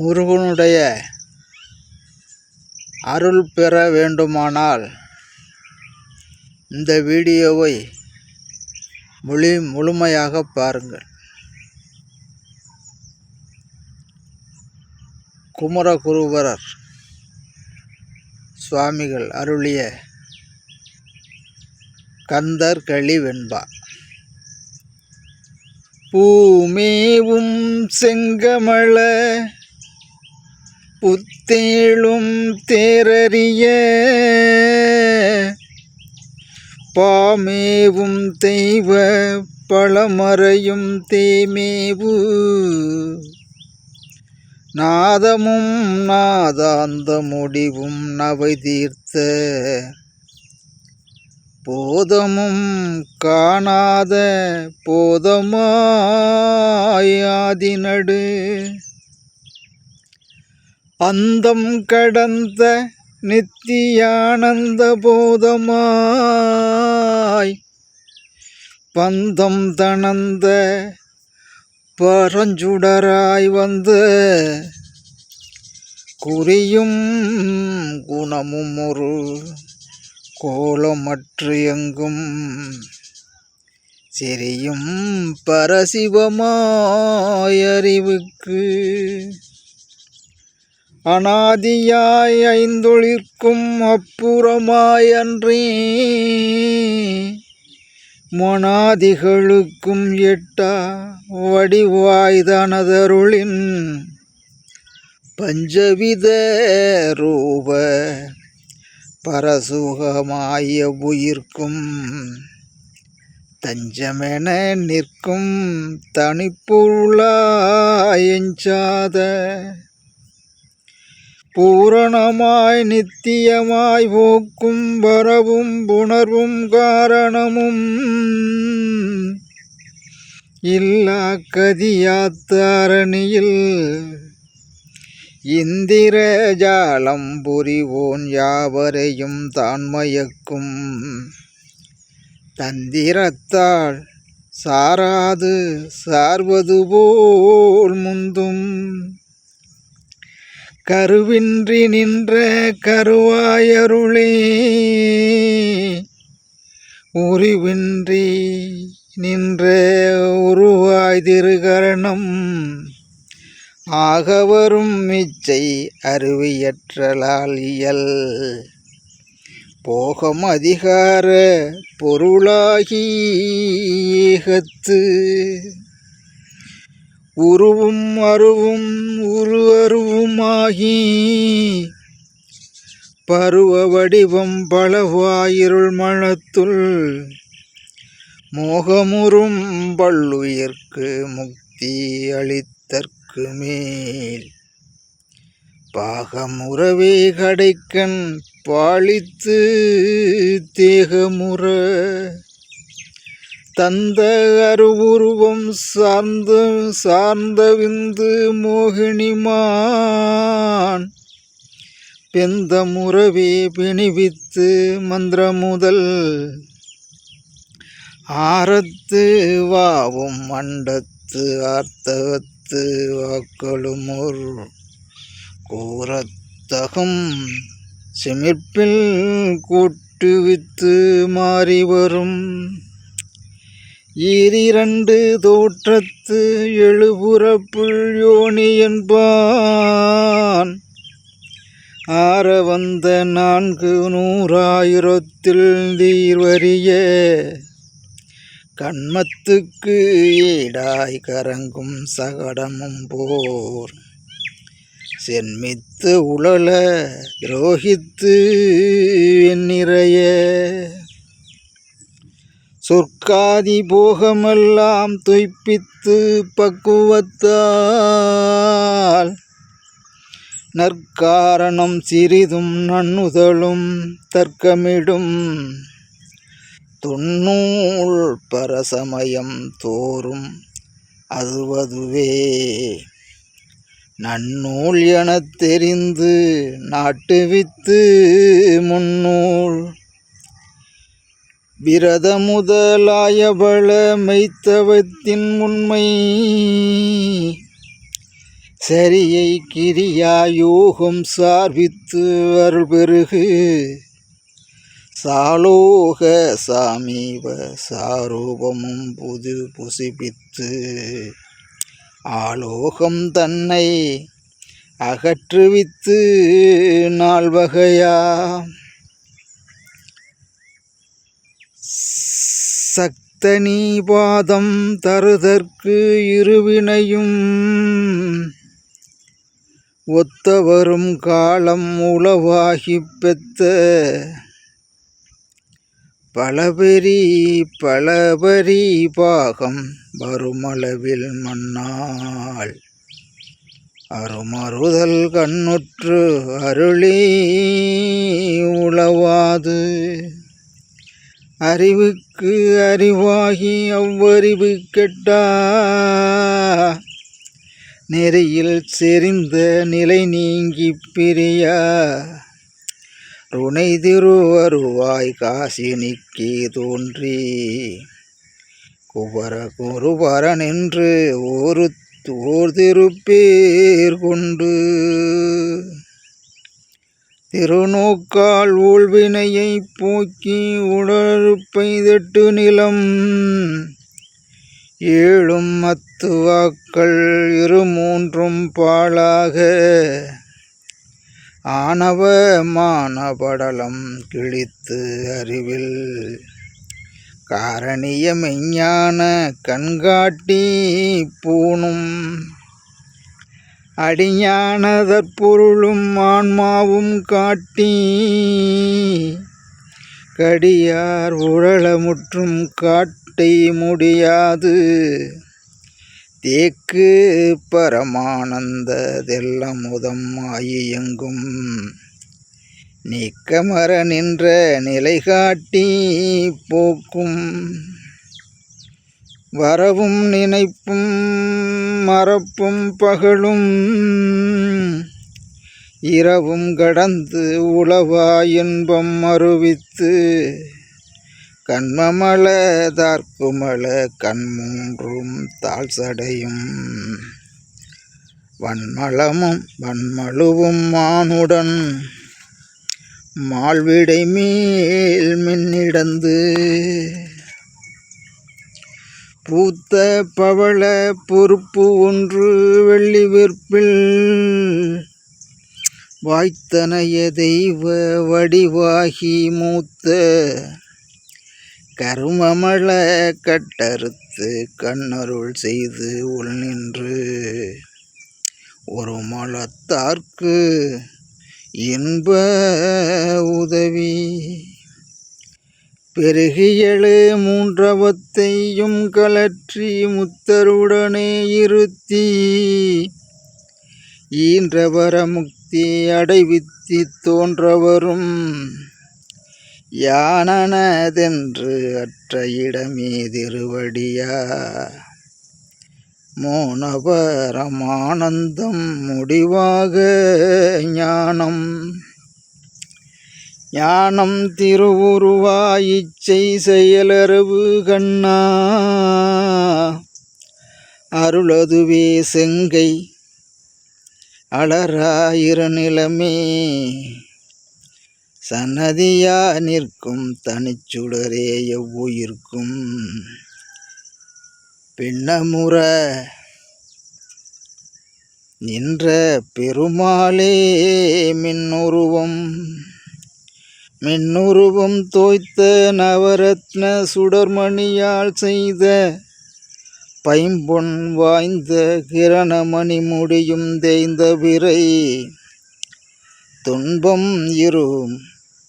முருகனுடைய அருள் பெற வேண்டுமானால் இந்த வீடியோவை முழு முழுமையாக பாருங்கள். குமரகுருபரர் சுவாமிகள் அருளிய கந்தர் களி வெண்பா. பூமேவும் செங்கமள புத்தேளும் தேரறிய பாமேவும் தெய்வ பழமறையும் தேமேவு. நாதமும் நாதாந்த முடிவும் நவை தீர்த்த போதமும் காணாத போதமாயாதி நடு அந்தம் கடந்த நித்தியானந்த போதமாய் பந்தம் தணந்த பரஞ்சுடராய் வந்து குறியும் குணமும் ஒரு கோலமற்று எங்கும் சிறியும் பரசிவமாயறிவுக்கு அனாதியாய் ஐந்தொழிற்கும் அப்புறமாய் அன்றே மொனாதிகளுக்கும் எட்டா வடிவாய்தனதருளின் பஞ்சவித ரூப பரசுகமாய உயிர்க்கும் தஞ்சமென நிற்கும் தனிப்பொருளாயஞ்சாத பூரணமாய் நித்தியமாய் போக்கும் வரவும் புணர்வும் காரணமும். இல்லா கதியாத்தாரணியில் இந்திர ஜாலம் புரிவோன் யாவரையும் தான் மயக்கும். தந்திரத்தால் சாராது சார்வது போல் முந்தும். கருவின்றி நின்ற கருவாயருளே உருவின்றி நின்ற உருவாய் திருகரணம் ஆகவரும் மிச்சை அருவியற்றலால் இயல். போகம் அதிகார பொருளாகி ஏகத்து உருவும் அருவும் உரு அருவுமாகி பருவ வடிவம் பலவாயிருள் மனத்துள் மோகமுறும் பல்லுயிர்க்கு முக்தி அளித்தற்கு மேல். பாகமுறவே கடைக்கண் பாலித்து தேகமுற. தந்த அருவுருவம் சார்ந்த சார்ந்த விந்து மோகினிமான். பெந்த முறவே பிணிவித்து மந்திரமுதல். ஆரத்து வாவும் மண்டத்து ஆர்த்தகத்து வாக்களுமோர். கூறத்தகும் செமிர்ப்பில் கூட்டுவித்து மாறி வரும் ஈரிரண்டு தோற்றத்து எழுபுறப்புள் யோனி என்பான். ஆற வந்த நான்கு நூறாயிரத்தில் தீர்வறிய கண்மத்துக்கு ஈடாய் கரங்கும் சகடமும் போர். சென்மித்து உழல துரோகித்து நிறைய. சொற்காதி போகமெல்லாம் துய்ப்பித்து பக்குவத்தால் நற்காரணம் சிறிதும் நன்னுதலும் தர்க்கமிடும். தொன்னூல் பரசமயம் தோறும் அதுவதுவே நன்னூல் எனத் தெரிந்து நாட்டுவித்து முன்னூல் விரத முதலாயபல மெய்த்தவத்தின் உண்மை. சரியை கிரியா யோகம் சார்பித்து அருள் பெருகு சாலோக சாமீப சாரூபமும் புது புசிப்பித்து ஆலோகம் தன்னை அகற்றுவித்து நால்வகையா சக்தனி பாதம் தருதற்கு இருவினையும் ஒத்தவரும் காலம் உளவாகிப் பெத்த பலபெரி பலபரி பாகம் வருமளவில் மண்ணாள் அருமறுதல் கண்ணுற்று அருளி உளவாது. அறிவுக்கு அறிவாகி அவ்வறிவு கெட்டா. நெறியில் செறிந்த நிலை நீங்கி பிரியா. ருணை திருவருவாய் காசினிக்கு தோன்றி. குபர குருபரன் என்று ஒரு ஓர் திருப்பேர் கொண்டு. திருநோக்கால் ஊழ்வினையை போக்கி உடற்பை தட்டு நிலம். ஏழும் மத்துவாக்கள் இரு மூன்றும் பாழாக. ஆணவ மானபடலம் கிழித்து அறிவில். காரணிய மெஞ்ஞான கண்காட்டி பூணும். அடியானதற்பொருளும் ஆன்மாவும் காட்டி கடியார் உழலமுற்றும் காட்டை முடியாது. தேக்கு பரமானந்த தெல்லமுதம் ஆயியெங்கும் நீக்கமர நின்ற நிலை காட்டி போக்கும். வரவும் நினைப்பும் மறப்பும் பகலும். இரவும் கடந்து உளவா இன்பம் அருவித்து கண்மமல தார்க்குமல கண்மூன்றும் தாழ் சடையும் வன்மளமும் வன்மழுவும் மானுடன் மால்விடை மேல் மின்னிடந்து பூத்த பவள பொறுப்பு ஒன்று வெள்ளி விற்பில். வாய்த்தனைய தெய்வ வடிவாகி மூத்த கருமமள கட்டறுத்து கண்ணருள் செய்து உள் நின்று. ஒரு மலத்தார்க்கு இன்ப உதவி பெருகியழு மூன்றவத்தையும் கலற்றி முத்தருடனே இருத்தி. ஈன்றவர முக்தி அடைவித்தி தோன்றவரும் யானனதென்று அற்ற இடமே திருவடியா மோனபரமானந்தம் முடிவாக ஞானம் ஞானம் திருவுருவாயிச்சை செயலறவு கண்ணா. அருளதுவே செங்கை அலராயிர நிலமே சன்னதியா நிற்கும் தனிச்சுடரே எவ்வுயிர்க்கும். பின்னமுற நின்ற பெருமாளே மின்னுருவம். மின்னுருவம் தோய்த்த நவரத்ன சுடர்மணியால் செய்த பைம்பொன் வாய்ந்த கிரணமணி முடியும் தேய்ந்த விரை. துன்பம் இரு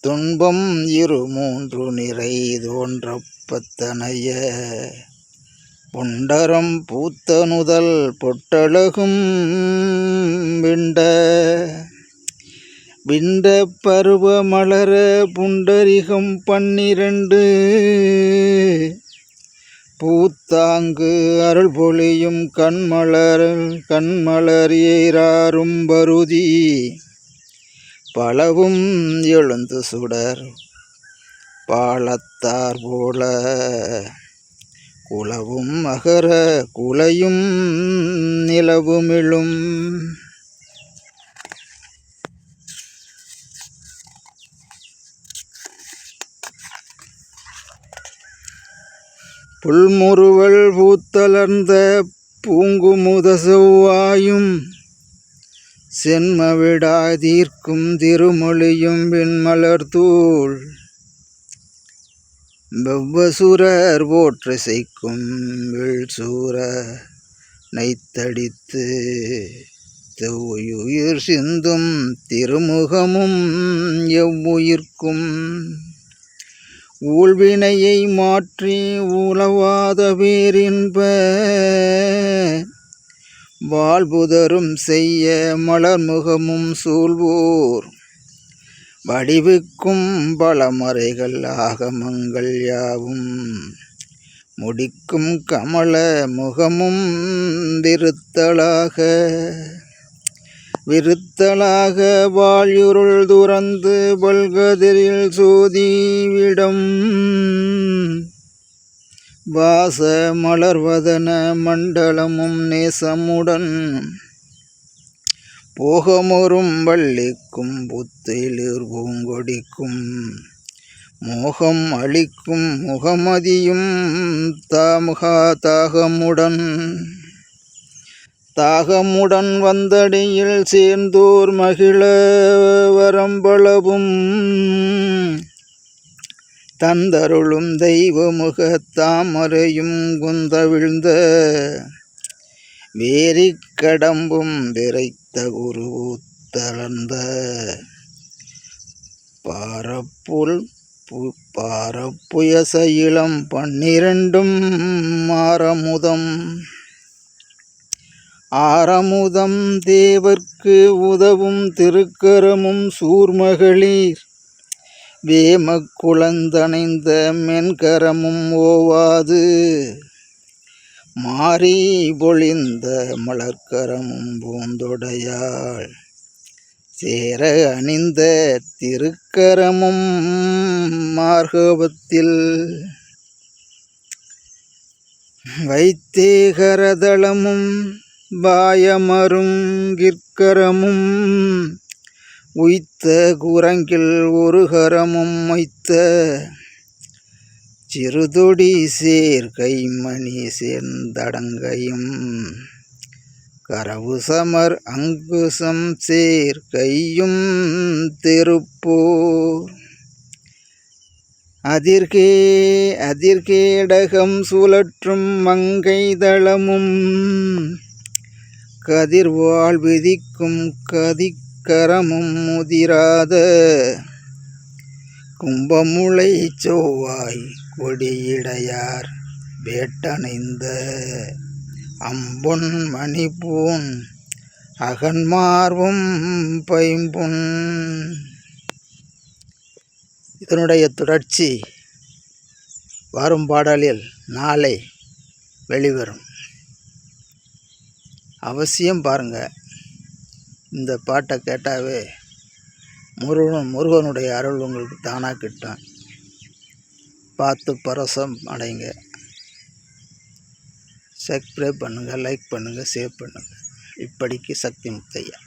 துன்பம் இரு மூன்று நிறை தோன்றப்பத்தனைய பூத்த பூத்தனுதல் பொட்டழகும் விண்ட விண்ட பருவ மலர புண்டரிகம் பன்னிரண்டு. பூத்தாங்கு அருள் பொழியும் கண்மலர் கண்மலர் ஏறாரும் பருதி. பலவும் எழுந்து சுடர் பாலத்தார் போல. குலவும் அகர குலையும் நிலவுமிழும். புல்முறுவல் பூத்தலர்ந்த பூங்குமுத செவ்வாயும் சென்மவிடாதீர்க்கும் திருமொழியும் வெண்மலர்தூள் வெவ்வசுரர் போற்றிசைக்கும் வெள்சூர நைத்தடித்து தெவ்வுயிர் சிந்தும் திருமுகமும் எவ்வுயிர்க்கும். ஊழ்வினையை மாற்றி உளவாத வேறின்ப வாழ்புதரும் செய்ய மலர்முகமும் சூழ்வோர். வடிவுக்கும் பலமறைகள் ஆகமங்கள் யாவும். முடிக்கும் கமல முகமும் திருத்தலாக. விருத்தலாக வாயுருள் துறந்து பல்கதிரில் சூதிவிடம். வாச மலர்வதன மண்டலமும் நேசமுடன். போகமொரும் வள்ளிக்கும் புத்திலிர் பூங்கொடிக்கும் மோகம் அளிக்கும் முகமதியும் தாமுகா தாகமுடன் தாகமுடன் வந்தடியில் சேர்ந்தோர் மகிழ வரம்பளவும். தந்தருளும் தெய்வமுக தாமரையும் குந்தவிழ்ந்த. வேரிக்கடம்பும் கடம்பும் விரைத்த குருத்தளர்ந்த பாரப்புல் பாரப்புயச இளம் பன்னிரண்டும் மாறமுதம். ஆரமுதம் தேவர்க்கு உதவும் திருக்கரமும் சூர்மகளிர். வேம குளந்தணைந்த மென்கரமும் ஓவாது. மாறி பொழிந்த மலர்க்கரமும் பூந்தொடையாள். சேர அணிந்த திருக்கரமும் மார்கவத்தில். வைத்தேகரதளமும் பாயமருங்கிற்கரமும் உய்த்த குரங்கில் ஒரு கரமும் வைத்த சிறுதொடி மணி சேர்ந்தடங்கையும் கரவு சமர் அங்குசம் சேர்க்கையும் திருப்போர். அதிர்கே அதிர்கேடகம் சுழற்றும் மங்கை தளமும் கதிர்வாழ் விதிக்கும் கதிக்கரமும் முதிராத கும்பமுளை செவ்வாய் கொடியிடையார் வேட்டணைந்த அம்பொன் மணிப்பூன் அகன்மார்வும் பைம்பொன். இதனுடைய தொடர்ச்சி வரும் பாடலில் நாளை வெளிவரும். அவசியம் பாருங்கள் இந்த பாட்டை கேட்டாவே முருகன் முருகனுடைய அருள் உங்களுக்கு தானாக கிட்டும். பார்த்து பரசம் அடைங்க. சப்ஸ்கிரைப் பண்ணுங்கள் லைக் பண்ணுங்கள் ஷேர் பண்ணுங்கள் இப்படிக்கு சக்தி முத்தையா.